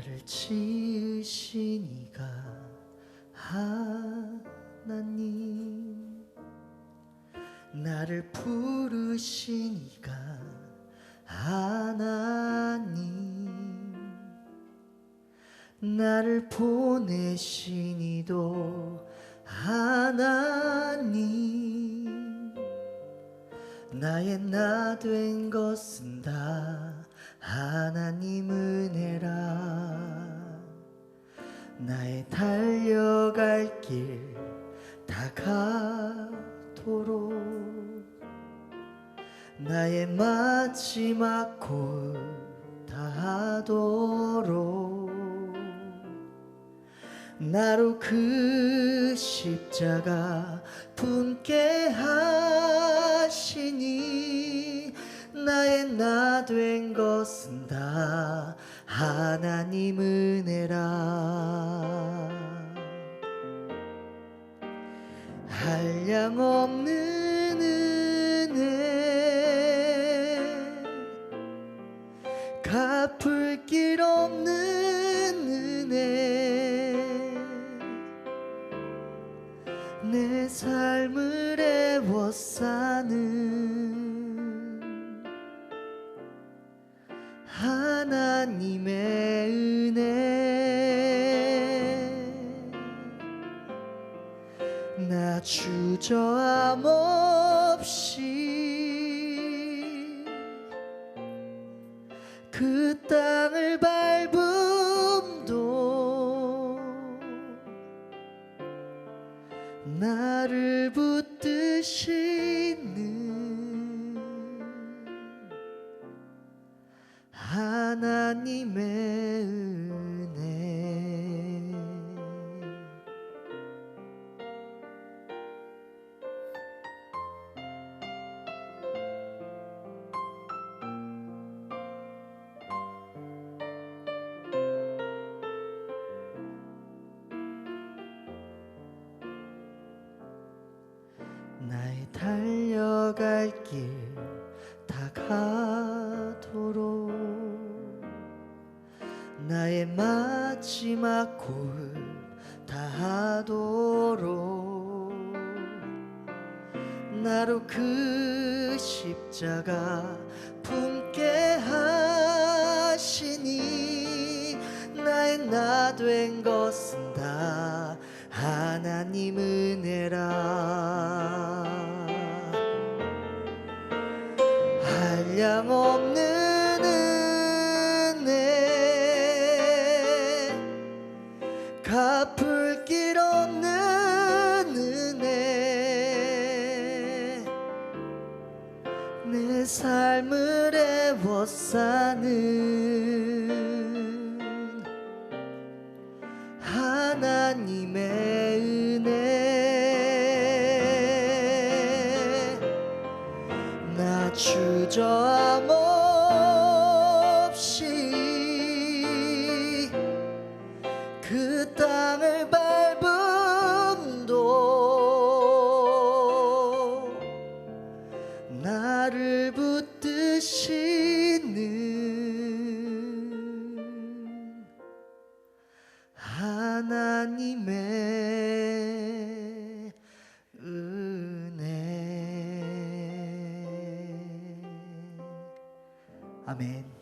나를 지으신 이가 하나님. 나를 부르신 이가 하나님. 나를 보내신 이도 하나님 나의 나 된 것은 다 하나님 은혜라. 나의 달려갈 길 다 가도록. 나의 마지막 골 다 하도록. 나로 그 십자가 품게 하 시니 나의 나 된 것은 다 하나님 은혜라. 한량없는 은혜 갚을 길 없는 은혜 삶을 애워싸는 하나님의 은혜. 나 주저함 없이 그 땅을 밟 붙 달려갈 길 다 가도록. 나의 마지막 골 다하도록. 나로 그 십자가 품게 하시니 나의 나 된 것은 다 하나님 은 내 삶을 애워싸는 하나님의 은혜. 나 주저함 없이 그 땅을 밟음도 나를 붙드시는 하나님의 은혜. 아멘